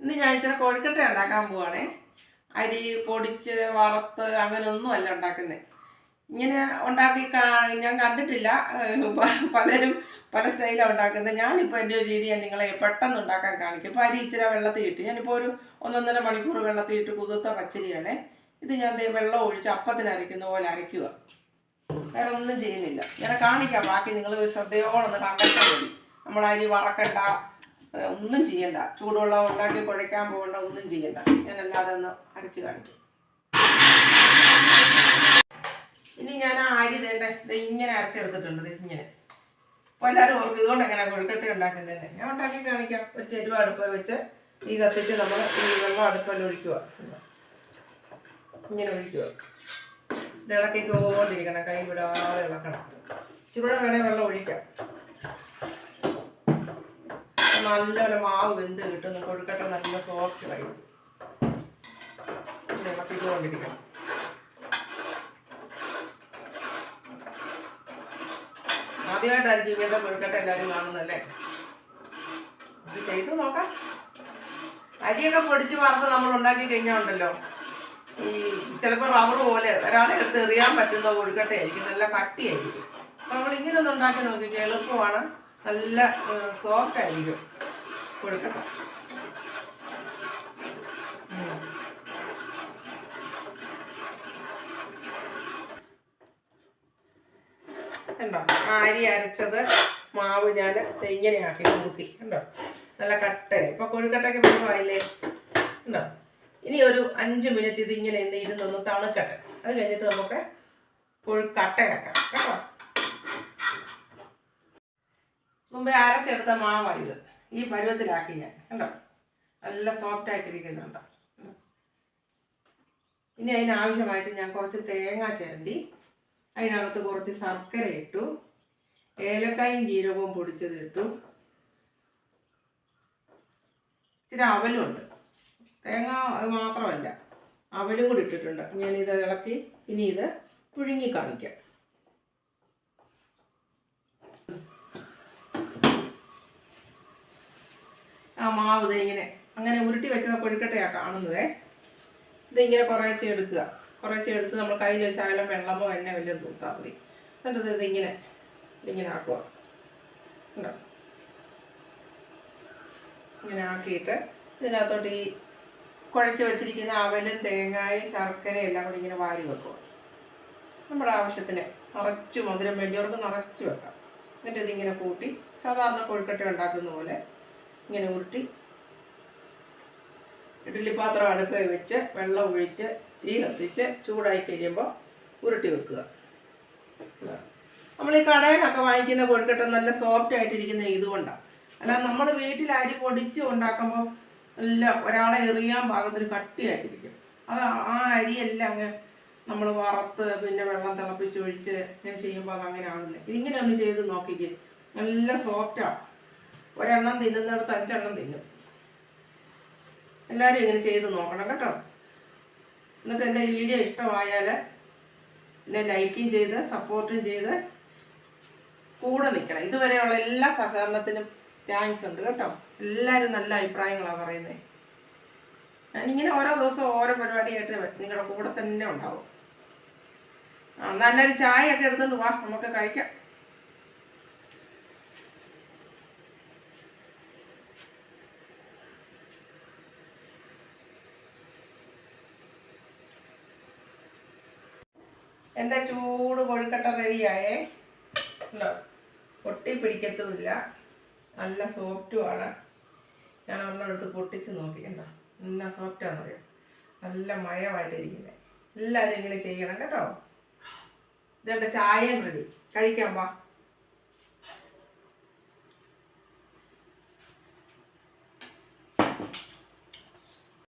ഇന്ന് ഞാൻ ഇച്ചിരി കൊഴുക്കട്ട ഉണ്ടാക്കാൻ പോവാണേ. അരി പൊടിച്ച് വറുത്ത് അങ്ങനെയൊന്നും അല്ല ഉണ്ടാക്കുന്നത് ഇങ്ങനെ ഉണ്ടാക്കി ഞാൻ കണ്ടിട്ടില്ല. പലരും പല സ്റ്റൈലാണ് ഉണ്ടാക്കുന്നത്. ഞാനിപ്പോൾ എന്റെ ഒരു രീതി ഞാൻ നിങ്ങളെ പെട്ടെന്ന് ഉണ്ടാക്കാൻ കാണിക്കും. ഇപ്പോൾ അരി ഇച്ചിരി വെള്ളത്തിൽ ഇട്ട്. ഞാനിപ്പോൾ ഒരു ഒന്നൊന്നര മണിക്കൂർ വെള്ളത്തിൽ ഇട്ട് കുതിർത്ത പച്ചരിയാണേ. ഇത് ഞാൻ വെള്ളം ഒഴിച്ച് അപ്പത്തിന് അരയ്ക്കുന്ന പോലെ അരയ്ക്കുക. വേറെ ഒന്നും ചെയ്യുന്നില്ല. ഞാൻ കാണിക്കാം. ബാക്കി നിങ്ങൾ ശ്രദ്ധയോടൊന്ന് കണ്ടെത്താൻ മതി നമ്മൾ അരി വറക്കണ്ട. ഒന്നും ചെയ്യണ്ട. ചൂടുവെള്ളം ഉണ്ടാക്കി കുഴക്കാൻ പോകണ്ട ഒന്നും ചെയ്യണ്ട. ഞാൻ അല്ലാതെ ഒന്ന് അരച്ച് കാണിക്കും. ഇനി ഞാൻ ആ അരി തേണ്ട ഇങ്ങനെ അരച്ചെടുത്തിട്ടുണ്ട്. ഇങ്ങനെ. അപ്പോൾ എല്ലാവരും ഓർക്കും ഇതുകൊണ്ട് എങ്ങനെ കൊഴുക്കട്ട ഉണ്ടാക്കുന്നത് ഞാൻ ഉണ്ടാക്കി കാണിക്കാം. ഒരു ചെരുവ അടുപ്പ് വെച്ച് ഈ കത്തിച്ച് നമ്മൾ ഈ വെള്ളം അടുപ്പല്ല ഒഴിക്കുക. ഇങ്ങനെ ഒഴിക്കുക. ഇളക്കി ഇളക്കിക്കൊണ്ടിരിക്കണം. കൈ വിടാതെ ഇളക്കണം. ഇച്ചിരി വേണേൽ വെള്ളം ഒഴിക്കാം. നല്ലപോലെ മാവ് വെന്ത് കിട്ടും. കൊഴുക്കട്ട നല്ല സോഫ്റ്റ് ഇങ്ങനെ ഇളക്കിക്കൊണ്ടിരിക്കണം ആദ്യമായിട്ടായിരിക്കും ഇങ്ങനത്തെ കൊഴുക്കട്ട എല്ലാവരും കാണുന്നല്ലേ ഇത് ചെയ്ത് നോക്കാം. അരിയൊക്കെ പൊടിച്ച് വറുത്ത് നമ്മൾ ഉണ്ടാക്കി കഴിഞ്ഞാൽ ഉണ്ടല്ലോ ഈ ചിലപ്പോൾ റബ്ബർ പോലെ ഒരാളെ എടുത്ത് എറിയാൻ പറ്റുന്ന കൊഴുക്കട്ടയായിരിക്കും നല്ല കട്ടിയായിരിക്കും. അപ്പം നമ്മൾ ഇങ്ങനെ ഒന്ന് ഉണ്ടാക്കി നോക്കിക്കുക എളുപ്പമാണ്. നല്ല സോഫ്റ്റ് ആയിരിക്കും. കൊടുക്കട്ടെ. കണ്ടോ? ആ അരി അരച്ചത് മാവ് ഞാൻ ഇങ്ങനെയാക്കി കുറുക്കി. കണ്ടോ? നല്ല കട്ട. ഇപ്പൊ കൊഴുക്കട്ടയ്ക്ക് പരുവായില്ലേ കണ്ടോ? ഇനി ഒരു അഞ്ച് മിനിറ്റ് ഇത് ഇങ്ങനെ ഇന്ന് ഇരുന്നൊന്ന് തണുക്കട്ടെ. അത് കഴിഞ്ഞിട്ട് നമുക്ക് കൊഴുക്കട്ടയാക്കാം കേട്ടോ മുമ്പേ അരച്ചെടുത്ത മാവാണ് ഇത്. ഈ പരുവത്തിലാക്കി ഞാൻ. കണ്ടോ? നല്ല സോഫ്റ്റ് ആയിട്ടിരിക്കുന്നുണ്ടോ? ഇനി അതിനാവശ്യമായിട്ട് ഞാൻ കുറച്ച് തേങ്ങ ചിരണ്ടി അതിനകത്ത് കുറച്ച് ശർക്കര ഇട്ടു. ഏലക്കായും ജീരകവും പൊടിച്ചത് ഇട്ടു. ഇച്ചിരി അവലുണ്ട് തേങ്ങ മാത്രമല്ല. അവലും കൂടി ഇട്ടിട്ടുണ്ട്. ഞാനിത് ഇളക്കി ഇനി ഇത് പുഴുങ്ങി കാണിക്കാം ആ മാവ് ഇതേ ഇങ്ങനെ അങ്ങനെ ഉരുട്ടി വെച്ചത് കൊഴുക്കട്ടയാണ് കാണുന്നത്. ഇതിങ്ങനെ കുറേച്ചെ എടുക്കുക. കുറേച്ചെ എടുത്ത് നമ്മൾ കയ്യിൽ വെച്ചാലും വെള്ളമോ എണ്ണ വലിയ തൂത്താൽ മതി. എന്നിട്ട് ഇതിങ്ങനെ ഇങ്ങനെ ആക്കുക. ഉണ്ടോ ഇങ്ങനെ ആക്കിയിട്ട് ഇതിനകത്തോട്ട് ഈ കുഴച്ച് വെച്ചിരിക്കുന്ന അവലും തേങ്ങായും ശർക്കരയും എല്ലാം കൂടി ഇങ്ങനെ വാരി വെക്കുക. നമ്മുടെ ആവശ്യത്തിന് നിറച്ച് മധുരം വേണ്ടിയവർക്ക് നിറച്ച് വെക്കാം. എന്നിട്ട് ഇതിങ്ങനെ കൂട്ടി സാധാരണ കൊഴുക്കട്ട ഉണ്ടാക്കുന്ന പോലെ ഇങ്ങനെ ഉരുട്ടി. ഇഡ്ഡലി പാത്രം അടുപ്പിൽ വെച്ച് വെള്ളം ഒഴിച്ച് തീ കത്തിച്ച് ചൂടായി കഴിയുമ്പോൾ ഉരുട്ടി വെക്കുക. നമ്മൾ ഈ കടയിലൊക്കെ വാങ്ങിക്കുന്ന കൊഴുക്കട്ട നല്ല സോഫ്റ്റ് ആയിട്ടിരിക്കുന്ന ഇതുകൊണ്ടാണ് അല്ലാതെ നമ്മൾ വീട്ടിൽ അരി പൊടിച്ച് ഉണ്ടാക്കുമ്പോൾ നല്ല ഒരാളെ എറിയാൻ പാകത്തിന് കട്ടിയായിട്ടിരിക്കും. അത് ആ അരിയെല്ലാം അങ്ങ് നമ്മൾ വറുത്ത് പിന്നെ വെള്ളം തിളപ്പിച്ച് ഒഴിച്ച് ചെയ്യുമ്പോൾ അത് അങ്ങനെ ആകുന്നില്ല. ഇതിങ്ങനെ ഒന്ന് ചെയ്ത് നോക്കിക്കേ. നല്ല സോഫ്റ്റാണ് ഒരെണ്ണം തിന്നുന്നിടത്ത് അഞ്ചെണ്ണം തിന്നും. എല്ലാവരും ഇങ്ങനെ ചെയ്ത് നോക്കണം കേട്ടോ. എന്നിട്ട് എന്റെ വീഡിയോ ഇഷ്ടമായാൽ എന്നെ ലൈക്കും ചെയ്ത് സപ്പോർട്ടും ചെയ്ത് കൂടെ നിൽക്കണം. ഇതുവരെയുള്ള എല്ലാ സഹകരണത്തിനും താങ്ക്സ് ഉണ്ട് കേട്ടോ. എല്ലാവരും നല്ല അഭിപ്രായങ്ങളാണ് പറയുന്നത് ഞാനിങ്ങനെ ഓരോ ദിവസവും ഓരോ പരിപാടിയായിട്ട് നിങ്ങളുടെ കൂടെ തന്നെ ഉണ്ടാവും. നല്ലൊരു ചായയൊക്കെ എടുത്തുകൊണ്ട് വാ നമുക്ക് കഴിക്കാം. എന്റെ ചൂട് കൊഴുക്കട്ട റെഡിയായേ. ഉണ്ടോ? പൊട്ടി പിടിക്കത്തുമില്ല. നല്ല സോഫ്റ്റുമാണ് ഞാൻ ഒരെണ്ണം എടുത്ത് പൊട്ടിച്ച് നോക്കി. നല്ല സോഫ്റ്റാന്ന് പറയാം നല്ല മയമായിട്ടിരിക്കുന്നത് എല്ലാവരും ഇങ്ങനെ ചെയ്യണം കേട്ടോ. ഇതെന്റെ ചായയും റെഡി. കഴിക്കാൻ വാ.